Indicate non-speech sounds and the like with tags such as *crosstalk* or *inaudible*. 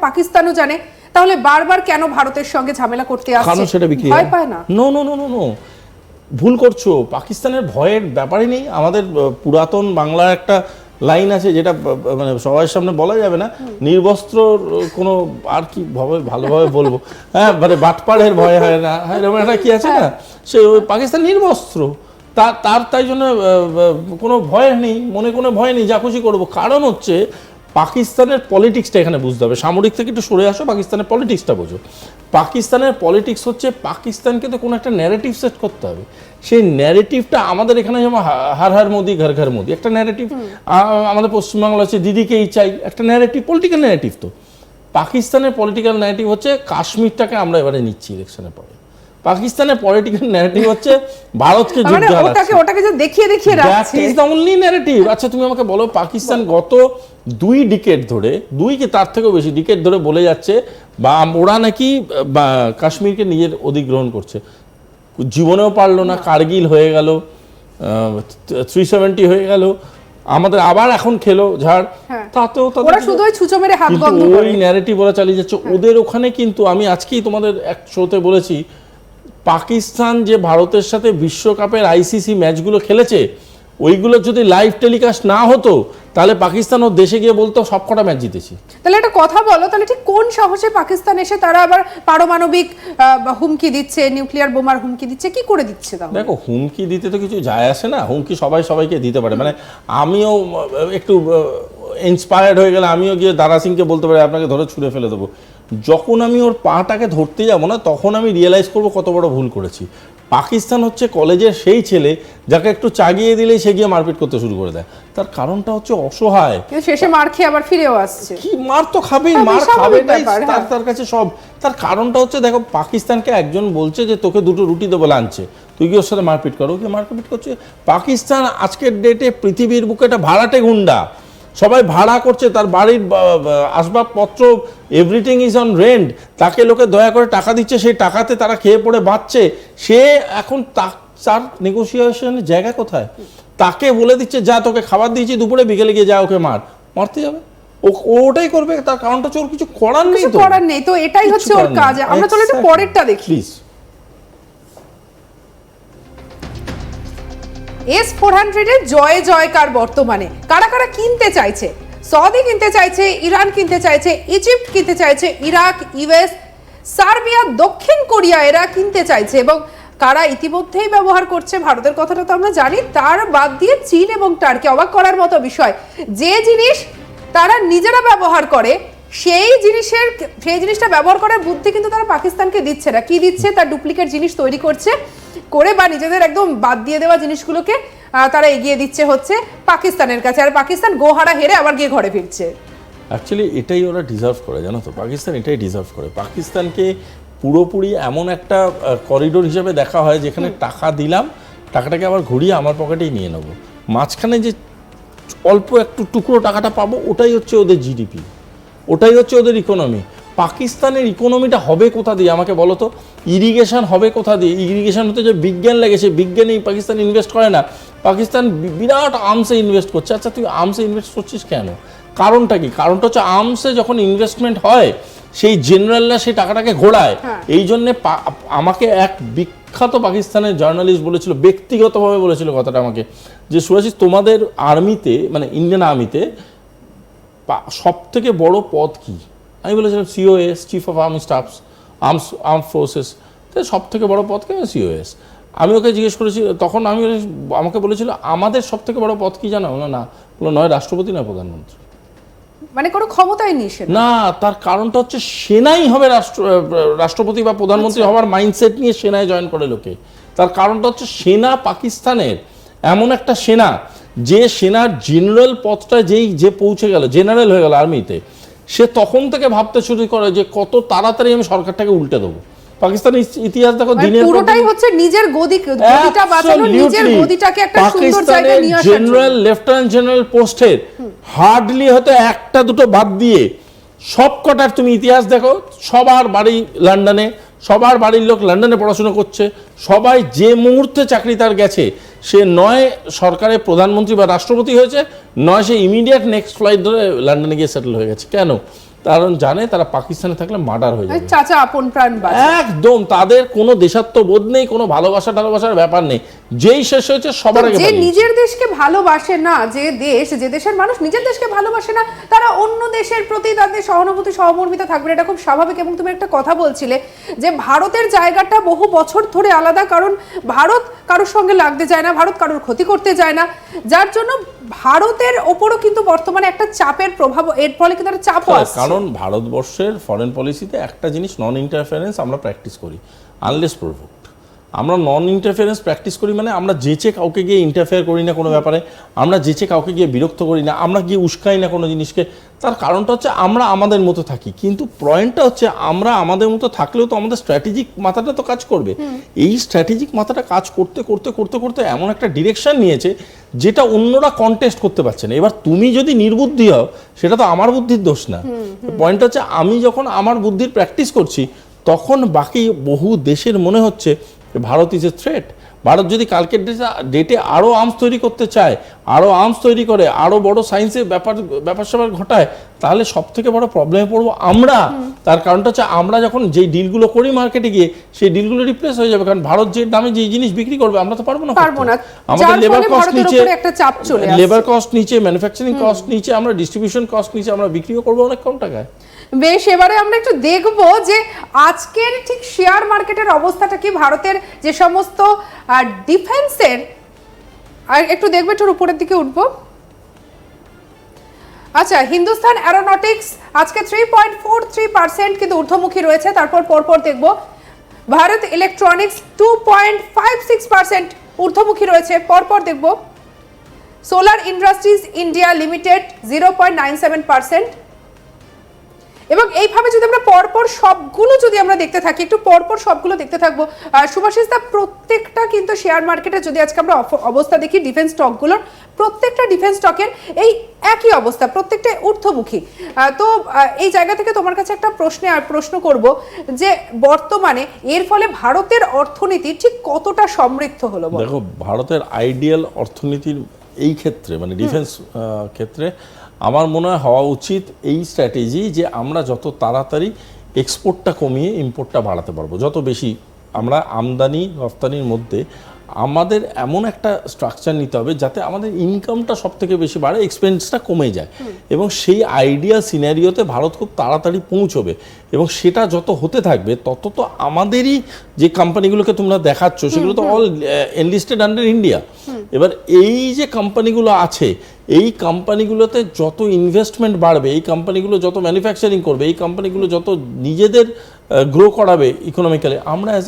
পাকিস্তানও জানে তাহলে বারবার কেন ভারতের সঙ্গে ঝামেলা করতে আসছে? সেটা ভয় পায় না? No no no no no ভুল করছ। পাকিস্তানের ভয়ের ব্যাপারই নেই। আমাদের পুরাতন বাংলার একটা লাইন আছে যেটা মানে সবার সামনে বলা যাবে না। নির্বস্ত্র কোনো আর কি ভাবে ভালোভাবে বলব। *laughs* হ্যাঁ মানে বাটপাড়ের ভয় হয় না। হ্যাঁ এরকম একটা কি আছে না? সে ওই পাকিস্তান নির্বস্ত্র। তার তার তাই জন্য কোনো ভয় নেই। মনে কোনো ভয় নেই। যা খুশি করব। কারণ হচ্ছে পাকিস্তানের পলিটিক্সটা এখানে বুঝতে হবে। সামরিক থেকে একটু সরে আসো পাকিস্তানের পলিটিক্সটা বোঝো। পাকিস্তানের পলিটিক্স হচ্ছে পাকিস্তানকে তো কোনো একটা ন্যারেটিভ সেট করতে হবে। সেই ন্যারেটিভটা আমাদের এখানে যেমন হার হার মোদি ঘর ঘর মোদি একটা ন্যারেটিভ আমাদের পশ্চিমবাংলা হচ্ছে দিদিকেই চাই একটা ন্যারেটিভ পলিটিক্যাল ন্যারেটিভ তো। পাকিস্তানের পলিটিক্যাল ন্যারেটিভ হচ্ছে কাশ্মীরটাকে আমরা এবারে নিচ্ছি ইলেকশনের পরে। পাকিস্তানের পলিটিক্যাল ন্যারেটিভ হচ্ছে ভারতকে মানে যুদ্ধে ওটাকে ওটাকে যে দেখিয়ে দেখিয়ে রাখছে। That is the only narrative আচ্ছা তুমি আমাকে বলো পাকিস্তান গত দুই ডিকেট ধরে দুই কি তার থেকেও বেশি ডিকেট ধরে বলে যাচ্ছে বা ওরা নাকি বা কাশ্মীরকে নিজের অধিগ্রহণ করছে জীবনেও পারল না কার্গিল হয়ে গেল থ্রি সেভেন্টি হয়ে গেল আমাদের আবার এখন খেলো ঝাড় হ্যাঁ। তাতেও ওরা শুধু ওই ছুঁচো মেরে হাত বন্ধ করে হ্যাঁ। ন্যারেটিভ ওরা চালিয়ে যাচ্ছে ওদের ওখানে কিন্তু আমি আজকেই তোমাদের এক শোতে বলেছি পাকিস্তান যে ভারতের সাথে বিশ্বকাপের আইসিসি ম্যাচগুলো খেলেছে ওইগুলো যদি লাইভ টেলিকাস্ট না হতো তাহলে পাকিস্তান ওর দেশে গিয়ে বলতো সবকটা ম্যাচ জিতেছি। তাহলে একটা কথা বলো তাহলে ঠিক কোন সাহসে পাকিস্তান এসে তারা আবার পারমাণবিক হুমকি দিচ্ছে নিউক্লিয়ার বোমার হুমকি দিচ্ছে কি করে দিচ্ছে তাহলে? দেখো হুমকি দিতে তো কিছু যায় আসে না হুমকি সবাই সবাইকে দিতে পারে। মানে আমিও একটু ইন্সপায়ার্ড হয়ে গেলে আমিও গিয়ে দারা সিংকে বলতে পারি আপনাকে ধরে ছুঁড়ে ফেলে দেবো। যখন আমি ওর পাটাকে ধরতে যাব না তখন আমি রিয়েলাইজ করব কত বড় ভুল করেছি। পাকিস্তান হচ্ছে কলেজের সেই ছেলে যাকে একটু চাগিয়ে দিলেই সে গিয়ে মারপিট করতে শুরু করে দেয়। তার কারণটা হচ্ছে অসহায়। কিন্তু শেষে মার খেয়ে আবার ফিরেও আসছে। কি মার তো খাবেই মার খাবে তার হ্যাঁ। তার কাছে সব। তার কারণটা হচ্ছে দেখো পাকিস্তানকে একজন বলছে যে তোকে দুটো রুটি দেবো লাঞ্চে। তুই কি ওর সাথে মারপিট করো কি মারপিট করছে। পাকিস্তান আজকের ডেটে পৃথিবীর বুকে একটা ভাড়াটে গুন্ডা। সবাই ভাড়া করছে তার বাড়ির আসবাবপত্র এভরিথিং ইজ অন রেন্ট তাকে লোকে দয়া করে টাকা দিচ্ছে সেই টাকাতে তারা খেয়ে পড়ে বাঁচছে। সে এখন তার নেগোসিয়েশনের জায়গা কোথায়? তাকে বলে দিচ্ছে যা তোকে খাবার দিয়েছি দুপুরে বিকেলে গিয়ে যা ওকে মার। মারতে যাবে? ওটাই করবে? তার কারণটা চোর কিছু করার নেই তো? করার নেই। তো এটাই হচ্ছে ওর কাজ। আমরা তাহলে একটু পরেরটা দেখি। প্লিজ এস ফোর হান্ড্রেডের জয় জয়কার বর্তমানে। কারা কারা কিনতে চাইছে? সৌদি কিনতে চাইছে, ইরান কিনতে চাইছে, ইজিপ্ট কিনতে চাইছে, ইরাক, ইউএস, সার্বিয়া, দক্ষিণ কোরিয়া এরা কিনতে চাইছে এবং কারা ইতিমধ্যেই ব্যবহার করছে, ভারতের কথাটা তো আমরা জানি, তার বাদ দিয়ে চীন এবং টার্কি অবাক করার মতো বিষয়। যে জিনিস তারা নিজেরা ব্যবহার করে, সেই জিনিসের, সেই জিনিসটা ব্যবহার করার বুদ্ধি কিন্তু তারা পাকিস্তানকে দিচ্ছে না। কি দিচ্ছে? তার ডুপ্লিকেট জিনিস তৈরি করছে। করে বা নিজেদের একদম বাদ দিয়ে দেওয়া জিনিসগুলোকে তারা এগিয়ে দিচ্ছে হচ্ছে পাকিস্তানের কাছে। আর পাকিস্তান গোহারা হেরে আবার গিয়ে ঘরে ফিরছে। অ্যাকচুয়ালি এটাই ওরা ডিজার্ভ করে জানো তো? পাকিস্তান এটাই ডিজার্ভ করে। পাকিস্তানকে পুরোপুরি এমন একটা করিডোর হিসেবে দেখা হয় যেখানে টাকা দিলাম টাকাটাকে আবার ঘুরিয়ে আমার পকেটেই নিয়ে নেব। মাঝখানে যে অল্প একটু টুকরো টাকাটা পাবো ওটাই হচ্ছে ওদের জিডিপি ওটাই হচ্ছে ওদের ইকোনমি পাকিস্তানের ইকোনমিটা হবে কোথা দিয়ে? আমাকে বলো তো ইরিগেশন হবে কোথা দিয়ে? ইরিগেশন হতে যে বিজ্ঞান লাগে সেই বিজ্ঞানে পাকিস্তান ইনভেস্ট করে না। পাকিস্তান বিরাট আর্মসে ইনভেস্ট করছে। আচ্ছা তুই আর্মসে ইনভেস্ট করছিস কেন? কারণটা কি? কারণটা হচ্ছে আর্মসে যখন ইনভেস্টমেন্ট হয় সেই জেনারেলরা সেই টাকাটাকে ঘোরায় হ্যাঁ। এই জন্যে আমাকে এক বিখ্যাত পাকিস্তানের জার্নালিস্ট বলেছিল ব্যক্তিগতভাবে বলেছিল কথাটা আমাকে যে সুরাশিস তোমাদের আর্মিতে মানে ইন্ডিয়ান আর্মিতে সব থেকে বড় পদ কি? আমি বলেছিলাম COS chief of army staffs arms arm forces সব থেকে বড় পদ কি? সিওএস আমি ওকে জিজ্ঞেস করেছি তখন আমি আমাকে বলেছিল আমাদের সব থেকে বড় পদ কি জানো? বলল না। বলল নয় রাষ্ট্রপতি নয় প্রধানমন্ত্রী। মানে কোনো ক্ষমতাই নেই সে না তার কারণটা হচ্ছে সেনাই হবে রাষ্ট্র রাষ্ট্রপতি বা প্রধানমন্ত্রী হওয়ার মাইন্ডসেট নিয়ে সেনায় জয়েন করে লোকে। তার কারণটা হচ্ছে সেনা পাকিস্তানের এমন একটা সেনা যে সেনার জেনারেল পদটা যেই যে পৌঁছে গেল জেনারেল হয়ে গেল আর্মিতে সে তখন থেকে ভাবতে শুরু করে যে কত তাড়াতাড়ি আমি সরকারটাকে উল্টে দেবো। পাকিস্তানের ইতিহাস দেখো মানে দিনের পুরোটাই হচ্ছে নিজের গদি গদিটা বাঁচানো নিজের গদিটাকে একটা সুন্দর জায়গায় নিয়ে আসার জেনারেল লেফটেন্যান্ট জেনারেল পোস্টের হার্ডলি হয়তো একটা দুটো বাদ দিয়ে সব কটার তুমি ইতিহাস দেখো সবার বাড়ি লন্ডনে সবার বাড়ির লোক লন্ডনে পড়াশুনো করছে সবাই যে মুহূর্তে চাকরি তার গেছে সে নয় সরকারের প্রধানমন্ত্রী বা রাষ্ট্রপতি হয়েছে নয় সে ইমিডিয়েট নেক্সট ফ্লাইট ধরে লন্ডনে গিয়ে সেটেল হয়ে গেছে। কেন? কারণ জানে তারা পাকিস্তানে থাকলে মার্ডার হয়ে যাবে। চাচা আপন প্রাণ একদম তাদের কোনো দেশাত্মবোধ নেই কোনো ভালোবাসা টালোবাসার ব্যাপার নেই। যেই শেষ হয়েছে সবার আগে যে নিজের দেশকে ভালোবাসে না যে দেশ যে দেশের মানুষ নিজের দেশকে ভালোবাসে না তারা অন্য দেশের প্রতি তাদের সহানুভূতি সহমর্মিতা থাকবে এটা খুব স্বাভাবিক এবং তুমি একটা কথা বলছিলে যে ভারতের জায়গাটা বহু বছর ধরে আলাদা কারণ ভারত কারোর সঙ্গে লাগতে যায় না ভারত কারোর ক্ষতি করতে যায় না। যার জন্য ভারতের ওপরও কিন্তু বর্তমানে একটা চাপের প্রভাব এর ফলে কিন্তু একটা চাপ আসছে। কারণ ভারতবর্ষের ফরেন পলিসিতে একটা জিনিস নন ইন্টারফারেন্স আমরা প্র্যাকটিস করি আনলেস প্রভুক্ট আমরা নন ইন্টারফারেন্স প্র্যাকটিস করি মানে আমরা যেচে কাউকে গিয়ে ইন্টারফেয়ার করি না কোনো ব্যাপারে আমরা যেচে কাউকে গিয়ে বিরক্ত করি না আমরা গিয়ে উস্কাই না কোনো জিনিসকে তার কারণটা হচ্ছে আমরা আমাদের মতো থাকি। কিন্তু পয়েন্টটা হচ্ছে আমরা আমাদের মতো থাকলেও তো আমাদের স্ট্র্যাটেজিক মাথাটা তো কাজ করবে। এই স্ট্র্যাটেজিক মাথাটা কাজ করতে করতে করতে করতে এমন একটা ডিরেকশন নিয়েছে যেটা অন্যরা কন্টেস্ট করতে পারছে না। এবার তুমি যদি নির্বুদ্ধি হও সেটা তো আমার বুদ্ধির দোষ না। পয়েন্ট হচ্ছে আমি যখন আমার বুদ্ধির প্র্যাকটিস করছি তখন বাকি বহু দেশের মনে হচ্ছে Bharat is a threat Bharat যদি কালকের ডেটে আরও আর্মস তৈরি করতে চায় আরও আর্মস তৈরি করে আরও বড় সায়েন্সের ব্যাপার ব্যাপার স্যাপার ঘটায় তাহলে সব থেকে বড় প্রবলেমে পড়ব আমরা। তার কারণটা হচ্ছে আমরা যখন যেই ডিলগুলো করি মার্কেটে গিয়ে সেই ডিলগুলো রিপ্লেস হয়ে যাবে। কারণ ভারত যে দামে যে জিনিস বিক্রি করবে আমরা তো পারব না পারব না। আমাদের লেবার কস্ট নিচে। লেবার কস্ট নিচে ম্যানুফ্যাকচারিং কস্ট নিচে আমরা ডিস্ট্রিবিউশন কস্ট নিচে আমরা বিক্রিও করব অনেক কম টাকায়। বেশ, এবারে আমরা একটু দেখব যে আজকের ঠিক শেয়ার মার্কেটের অবস্থাটা কি? ভারতের যে সমস্ত ডিফেন্সের আর একটু দেখবে একটু উপরের দিকে উঠবো। আচ্ছা হিন্দুস্তান অ্যারোনটিক্স আজকে three point four three percent কিন্তু ঊর্ধ্বমুখী রয়েছে। তারপর পরপর দেখব। Bharat electronics two point five six percent ঊর্ধ্বমুখী রয়েছে। পরপর দেখব। Solar industries India limited zero point nine seven percent এবং এইভাবে যদি আমরা পরপর সবগুলো যদি আমরা দেখতে থাকি একটু পরপর সবগুলো দেখতে থাকব। সুভাষিস দা প্রত্যেকটা কিন্তু শেয়ার মার্কেটে যদি আজকে আমরা অবস্থা দেখি ডিফেন্স স্টকগুলোর প্রত্যেকটা ডিফেন্স স্টকের এই একই অবস্থা প্রত্যেকটা ঊর্ধ্বমুখী। তো এই জায়গা থেকে তোমার কাছে একটা প্রশ্নে আর প্রশ্ন করব যে বর্তমানে এর ফলে ভারতের অর্থনীতি ঠিক কতটা সমৃদ্ধ হলো দেখো ভারতের আইডিয়াল অর্থনীতির এই ক্ষেত্রে মানে ডিফেন্স ক্ষেত্রে আমার মনে হয় হওয়া উচিত এই স্ট্র্যাটেজি যে আমরা যত তাড়াতাড়ি এক্সপোর্টটা কমিয়ে ইম্পোর্টটা বাড়াতে পারব। যত বেশি আমরা আমদানি রফতানির মধ্যে আমাদের এমন একটা স্ট্রাকচার নিতে হবে যাতে আমাদের ইনকামটা সব থেকে বেশি বাড়ে এক্সপেন্সটা কমে যায়। এবং সেই আইডিয়া সিনারিওতে ভারত খুব তাড়াতাড়ি পৌঁছবে। এবং সেটা যত হতে থাকবে তত তো আমাদেরই যে কোম্পানিগুলোকে তোমরা দেখাচ্ছ সেগুলো তো অল এনলিস্টেড আন্ডার ইন্ডিয়া এবার এই যে কোম্পানিগুলো আছে এই কোম্পানিগুলোতে যত ইনভেস্টমেন্ট বাড়বে এই কোম্পানিগুলো যত ম্যানুফ্যাকচারিং করবে এই কোম্পানিগুলো যত নিজেদের গ্রো করাবে ইকোনমিক্যালি আমরা অ্যাজ